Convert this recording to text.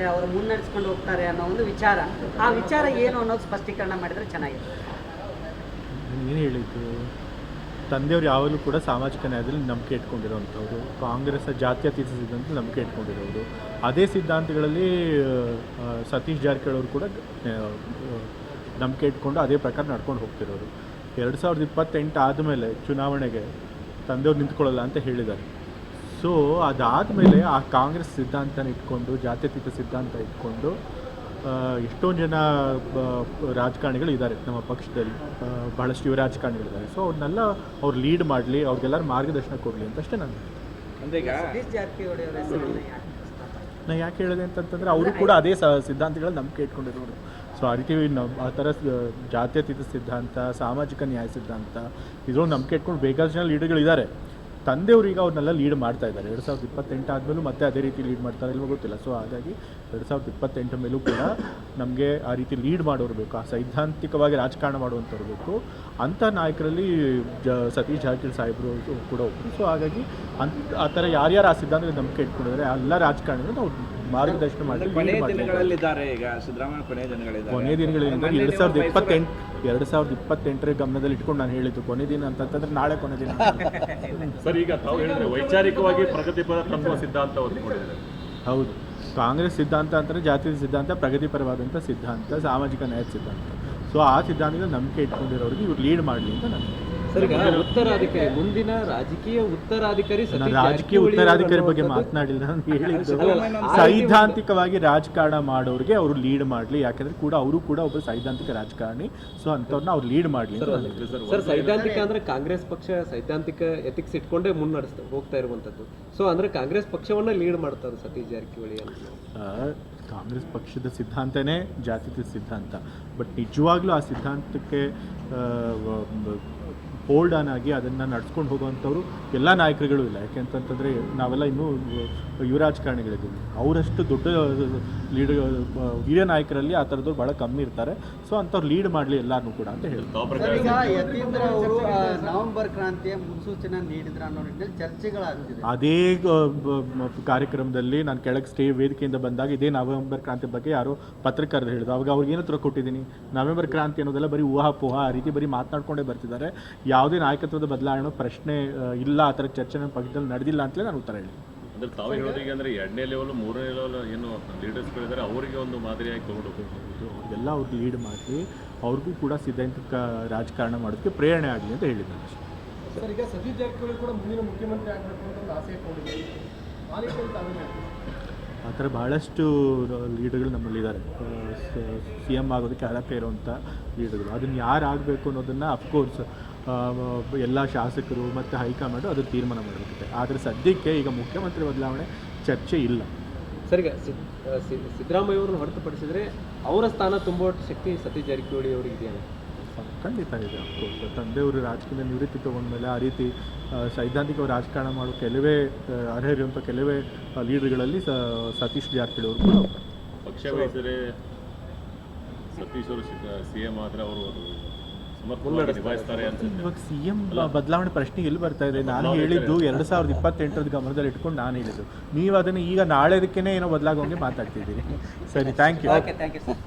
ಮಾಡ್ತಾರೆ, ಅವರು ಮುನ್ನಡೆಸ್ಕೊಂಡು ಹೋಗ್ತಾರೆ ಅನ್ನೋ ಒಂದು ವಿಚಾರ. ಆ ವಿಚಾರ ಏನು ಅನ್ನೋದು ಸ್ಪಷ್ಟೀಕರಣ ಮಾಡಿದ್ರೆ ಚೆನ್ನಾಗಿರುತ್ತೆ. ಏನು ಹೇಳಿದ್ದು? ತಂದೆಯವರು ಯಾವಾಗಲೂ ಕೂಡ ಸಾಮಾಜಿಕ ನ್ಯಾಯದಲ್ಲಿ ನಂಬಿಕೆ ಇಟ್ಕೊಂಡಿರೋವಂಥವ್ರು, ಕಾಂಗ್ರೆಸ್ ಜಾತ್ಯತೀತ ಸಿದ್ಧಾಂತ ನಂಬಿಕೆ ಇಟ್ಕೊಂಡಿರೋರು. ಅದೇ ಸಿದ್ಧಾಂತಗಳಲ್ಲಿ ಸತೀಶ್ ಜಾರಕಿಹೊಳಿ ಅವರು ಕೂಡ ನಂಬಿಕೆ ಇಟ್ಕೊಂಡು ಅದೇ ಪ್ರಕಾರ ನಡ್ಕೊಂಡು ಹೋಗ್ತಿರೋರು. ಎರಡು ಸಾವಿರದ ಇಪ್ಪತ್ತೆಂಟು ಆದಮೇಲೆ ಚುನಾವಣೆಗೆ ತಂದೆಯವ್ರು ನಿಂತ್ಕೊಳ್ಳಲ್ಲ ಅಂತ ಹೇಳಿದ್ದಾರೆ. ಸೊ ಅದಾದಮೇಲೆ ಆ ಕಾಂಗ್ರೆಸ್ ಸಿದ್ಧಾಂತನ ಇಟ್ಕೊಂಡು ಜಾತ್ಯತೀತ ಸಿದ್ಧಾಂತ ಇಟ್ಕೊಂಡು ಎಷ್ಟೊಂದು ಜನ ರಾಜಕಾರಣಿಗಳು ಇದ್ದಾರೆ ನಮ್ಮ ಪಕ್ಷದಲ್ಲಿ. ಬಹಳಷ್ಟು ಯುವ ರಾಜಕಾರಣಿಗಳಿದ್ದಾರೆ. ಸೊ ಅವ್ರನ್ನೆಲ್ಲ ಅವ್ರು ಲೀಡ್ ಮಾಡಲಿ ಅವ್ರಿಗೆಲ್ಲರೂ ಮಾರ್ಗದರ್ಶನ ಕೊಡಲಿ ಅಂತ ಅಷ್ಟೇ ನಾನು ಅಂದ್ರೆ ಈಗ ಸತೀಶ್ ಜಾರಕಿಹೊಳಿ ಅವರ ಹೆಸರನ್ನ ಯಾಕೆ ನಾ ಯಾಕೆ ಹೇಳಿದೆ ಅಂತಂತಂದರೆ ಅವರು ಕೂಡ ಅದೇ ಸ ಸಿದ್ಧಾಂತಗಳ ನಂಬಿಕೆ ಇಟ್ಕೊಂಡಿರೋರು. ಸೊ ಆ ರೀತಿ ನಾವು ಆ ಥರ ಜಾತ್ಯತೀತ ಸಿದ್ಧಾಂತ ಸಾಮಾಜಿಕ ನ್ಯಾಯ ಸಿದ್ಧಾಂತ ಇದ್ರೊಳಗೆ ನಂಬಿಕೆ ಇಟ್ಕೊಂಡು ಬೇಕಾದಷ್ಟು ಜನ ಲೀಡರ್ಗಳಿದ್ದಾರೆ ತಂದೆಯವರು ಈಗ ಅವ್ರನ್ನೆಲ್ಲ ಲೀಡ್ ಮಾಡ್ತಾ ಇದ್ದಾರೆ. ಎರಡು ಸಾವಿರದ ಇಪ್ಪತ್ತೆಂಟು ಆದಮೇಲೂ ಮತ್ತೆ ಅದೇ ರೀತಿ ಲೀಡ್ ಮಾಡ್ತಾರೆ ಇಲ್ವೋ ಗೊತ್ತಿಲ್ಲ. ಸೊ ಹಾಗಾಗಿ ಎರಡು ಸಾವಿರದ ಇಪ್ಪತ್ತೆಂಟು ಮೇಲೂ ಕೂಡ ನಮಗೆ ಆ ರೀತಿ ಲೀಡ್ ಮಾಡೋರು ಬೇಕು. ಆ ಸೈದ್ಧಾಂತಿಕವಾಗಿ ರಾಜಕಾರಣ ಮಾಡುವಂಥವ್ರು ಬೇಕು. ಅಂಥ ನಾಯಕರಲ್ಲಿ ಜ ಸತೀಶ್ ಜಾರಕಿಹೊಳಿ ಸಾಹೇಬರು ಕೂಡ ಒಬ್ಬರು ಸೊ ಹಾಗಾಗಿ ಅಂತ ಆ ಥರ ಯಾರ್ಯಾರು ಆ ಸಿದ್ಧಾಂತಕ್ಕೆ ನಂಬಿಕೆ ಇಟ್ಕೊಂಡಿದ್ದಾರೆ ಎಲ್ಲ ರಾಜಕಾರಣಿಗಳು ನಾವು ಮಾರ್ಗದರ್ಶನ ಮಾಡಿ ಕೊನೆ. ದಿನಗಳಲ್ಲಿದ್ದಾರೆ ಈಗ ಸಿದ್ದರಾಮಯ್ಯ ಕೊನೆಯ ದಿನಗಳಿದ್ದಾರೆ. ಕೊನೆ ದಿನಗಳಿಂದ ಎರಡು ಸಾವಿರದ ಇಪ್ಪತ್ತೆಂಟು ಎರಡು ಸಾವಿರದ ಇಪ್ಪತ್ತೆಂಟರ ಗಮನದಲ್ಲಿ ಇಟ್ಕೊಂಡು ನಾನು ಹೇಳಿದ್ದು ಕೊನೆ ದಿನ ಅಂತಂತಂದ್ರೆ ನಾಳೆ ಕೊನೆ ದಿನ. ಸರ್ ಈಗ ತಾವು ಹೇಳಿದ್ರೆ ವೈಚಾರಿಕವಾಗಿ ಪ್ರಗತಿಪರ ತತ್ವ ಸಿದ್ಧಾಂತ ಹೌದು. ಕಾಂಗ್ರೆಸ್ ಸಿದ್ಧಾಂತ ಅಂತಂದರೆ ಜಾತಿ ಸಿದ್ಧಾಂತ ಪ್ರಗತಿಪರವಾದಂಥ ಸಿದ್ಧಾಂತ ಸಾಮಾಜಿಕ ನ್ಯಾಯ ಸಿದ್ಧಾಂತ. ಸೊ ಆ ಸಿದ್ಧಾಂತದ ನಂಬಿಕೆ ಇಟ್ಕೊಂಡಿರೋರಿಗೆ ಇವ್ರು ಲೀಡ್ ಮಾಡಲಿ ಅಂತ ನಾನು ಉತ್ತರಾಧಿಕಾರಿ ಮುಂದಿನ ರಾಜಕೀಯ ಉತ್ತರಾಧಿಕಾರಿ ರಾಜಕೀಯ ಉತ್ತರಾಧಿಕಾರಿ ಬಗ್ಗೆ ಮಾತನಾಡಿಲ್ಲ ಸೈದ್ಧಾಂತಿಕವಾಗಿ ರಾಜಕಾರಣ ಮಾಡೋರಿಗೆ ಅವರು ಲೀಡ್ ಮಾಡಲಿ ಯಾಕಂದ್ರೆ ಕೂಡ ಅವರು ಕೂಡ ಒಬ್ಬ ಸೈದ್ಧಾಂತಿಕ ರಾಜಕಾರಣಿ ಸೊ ಅಂತವ್ರನ್ನ ಅವ್ರು ಲೀಡ್ ಮಾಡಲಿ ಸರ್ ಸೈದ್ಧಾಂತಿಕ ಅಂದ್ರೆ ಕಾಂಗ್ರೆಸ್ ಪಕ್ಷ ಸೈದ್ಧಾಂತಿಕ ಎಥಿಕ್ಸ್ ಇಟ್ಕೊಂಡೇ ಮುನ್ನಡೆಸ್ತಾ ಹೋಗ್ತಾ ಇರುವಂತದ್ದು ಸೊ ಅಂದ್ರೆ ಕಾಂಗ್ರೆಸ್ ಪಕ್ಷವನ್ನ ಲೀಡ್ ಮಾಡ್ತಾರೆ ಸತೀಶ್ ಜಾರಕಿಹೊಳಿ ಕಾಂಗ್ರೆಸ್ ಪಕ್ಷದ ಸಿದ್ಧಾಂತನೇ ಜಾತಿ ಸಿದ್ಧಾಂತ. ಬಟ್ ನಿಜವಾಗ್ಲೂ ಆ ಸಿದ್ಧಾಂತಕ್ಕೆ ಹೋಲ್ಡ್ ಆನ್ ಆಗಿ ಅದನ್ನು ನಡ್ಸ್ಕೊಂಡು ಹೋಗುವಂಥವ್ರು ಎಲ್ಲ ನಾಯಕರುಗಳು ಇಲ್ಲ. ಯಾಕೆಂತಂತಂದರೆ ನಾವೆಲ್ಲ ಇನ್ನೂ ಯುವ ರಾಜಕಾರಣಿಗಳಿದ್ದೀವಿ ಅವರಷ್ಟು ದೊಡ್ಡ ಲೀಡ್ ಹಿರಿಯ ನಾಯಕರಲ್ಲಿ ಆ ಥರದ್ದು ಭಾಳ ಕಮ್ಮಿ ಇರ್ತಾರೆ. ಸೊ ಅಂಥವ್ರು ಲೀಡ್ ಮಾಡಲಿ ಎಲ್ಲರೂ ಕೂಡ ಅಂತ ಹೇಳ್ತಾರೆ ತಾವು ಪ್ರಕಾರ ಯತೀಂದ್ರ ಅವರು ನವೆಂಬರ್ ಕ್ರಾಂತಿಯ ಮುನ್ಸೂಚನೆ ನೀಡಿದ್ರ ಅನ್ನೋ ನಿಟ್ಟಿನಲ್ಲಿ ಚರ್ಚೆಗಳಾಗ್ತಿದೆ. ಅದೇ ಕಾರ್ಯಕ್ರಮದಲ್ಲಿ ನಾನು ಕೆಳಗೆ ಸ್ಟೇ ವೇದಿಕೆಯಿಂದ ಬಂದಾಗ ಇದೇ ನವೆಂಬರ್ ಕ್ರಾಂತಿ ಬಗ್ಗೆ ಯಾರೋ ಪತ್ರಕರ್ತರು ಹೇಳಿದ್ರು. ಅವಾಗ ಅವ್ರಿಗೆ ಏನತ್ರ ಕೊಟ್ಟಿದ್ದೀನಿ? ನವೆಂಬರ್ ಕ್ರಾಂತಿ ಅನ್ನೋದೆಲ್ಲ ಬರೀ ಊಹಾಪೋಹ ಆ ರೀತಿ ಬರೀ ಮಾತನಾಡ್ಕೊಂಡೇ ಬರ್ತಿದ್ದಾರೆ. ಯಾವುದೇ ನಾಯಕತ್ವದ ಬದಲಾವಣೆ ಪ್ರಶ್ನೆ ಇಲ್ಲ ಆ ಥರ ಚರ್ಚೆ ನಮ್ಮ ಪಕ್ಷದಲ್ಲಿ ನಡೆದಿಲ್ಲ ಅಂತಲೇ ನಾನು ಉತ್ತರ ಹೇಳಿ ಅಂದ್ರೆ ತಾವು ಹೇಳೋದೀಗ ಅಂದ್ರೆ ಎರಡನೇ ಲೆವೆಲ್ ಮೂರನೇ ಲೆವೆಲ್ ಏನು ಲೀಡರ್ಸ್ಗಳಿದ್ದಾರೆ ಅವರಿಗೆ ಒಂದು ಮಾದರಿಯಾಗಿ ತಗೊಂಡು ಎಲ್ಲ ಅವ್ರಿಗೆಲ್ಲ ಅವ್ರಿಗೆ ಲೀಡ್ ಮಾಡಿ ಅವ್ರಿಗೂ ಕೂಡ ಸಿದ್ಧಾಂತಿಕ ರಾಜಕಾರಣ ಮಾಡೋದಕ್ಕೆ ಪ್ರೇರಣೆ ಆಗಲಿ ಅಂತ ಹೇಳಿದ್ದಾರೆ ಸರ್ ಈಗ ಸತೀಶ್ ಜಾರಕಿಹೊಳಿ ಕೂಡ ಮುಂದಿನ ಮುಖ್ಯಮಂತ್ರಿ ಆಗಬೇಕು ಅಂತ ಒಂದು ಆಸೆ ಇಟ್ಕೊಂಡಿದ್ದಾರೆ. ಆ ಥರ ಭಾಳಷ್ಟು ಲೀಡರ್ಗಳು ನಮ್ಮಲ್ಲಿದ್ದಾರೆ. ಸಿ ಎಂ ಆಗೋದಕ್ಕೆ ಅರ್ಹತೆ ಇರುವಂಥ ಲೀಡರ್ಗಳು. ಅದನ್ನು ಯಾರು ಆಗಬೇಕು ಅನ್ನೋದನ್ನು ಅಫ್ಕೋರ್ಸ್ ಎಲ್ಲ ಶಾಸಕರು ಮತ್ತು ಹೈಕಮಾಂಡು ಅದು ತೀರ್ಮಾನ ಮಾಡಬೇಕಿದೆ. ಆದರೆ ಸದ್ಯಕ್ಕೆ ಈಗ ಮುಖ್ಯಮಂತ್ರಿ ಬದಲಾವಣೆ ಚರ್ಚೆ ಇಲ್ಲ. ಸರಿ ಸಿದ್ದರಾಮಯ್ಯ ಅವರನ್ನು ಹೊರತುಪಡಿಸಿದರೆ ಅವರ ಸ್ಥಾನ ತುಂಬುವ ಶಕ್ತಿ ಸತೀಶ್ ಜಾರಕಿಹೊಳಿ ಅವರಿಗೆ ಇದೆಯಾ ಖಂಡಿತ ಇದೆ ಅಫ್ಕೋರ್ಸ್ ತಂದೆಯವರು ರಾಜಕೀಯ ನಿವೃತ್ತಿ ತೊಗೊಂಡ್ಮೇಲೆ ಆ ರೀತಿ ಸೈದ್ಧಾಂತಿಕ ರಾಜಕಾರಣ ಮಾಡೋ ಕೆಲವೇ ಅರ್ಹರಿರುವಂಥ ಕೆಲವೇ ಲೀಡರ್ಗಳಲ್ಲಿ ಸತೀಶ್ ಜಾರಕಿಹೊಳಿ ಅವರು ಕೂಡ. ಪಕ್ಷ ವಹಿಸಿದ್ರೆ ಸತೀಶ್ ಅವರು ಸಿ ಎಂ ಆದರೆ ಅವರು ಇವಾಗ ಸಿ ಎಂ ಬದಲಾವಣೆ ಪ್ರಶ್ನೆ ಎಲ್ಲಿ ಬರ್ತಾ ಇದೆ? ನಾನು ಹೇಳಿದ್ದು ಎರಡು ಸಾವಿರದ ಇಪ್ಪತ್ತೆಂಟರದ ಗಮನದಲ್ಲಿ ಇಟ್ಕೊಂಡು ನಾನು ಹೇಳಿದ್ದು. ನೀವು ಅದನ್ನು ಈಗ ನಾಳೆದಕ್ಕೇನೆ ಏನೋ ಬದಲಾಗೋಂಗೆ ಮಾತಾಡ್ತಿದ್ದೀರಿ. ಸರಿ thank you okay thank you sir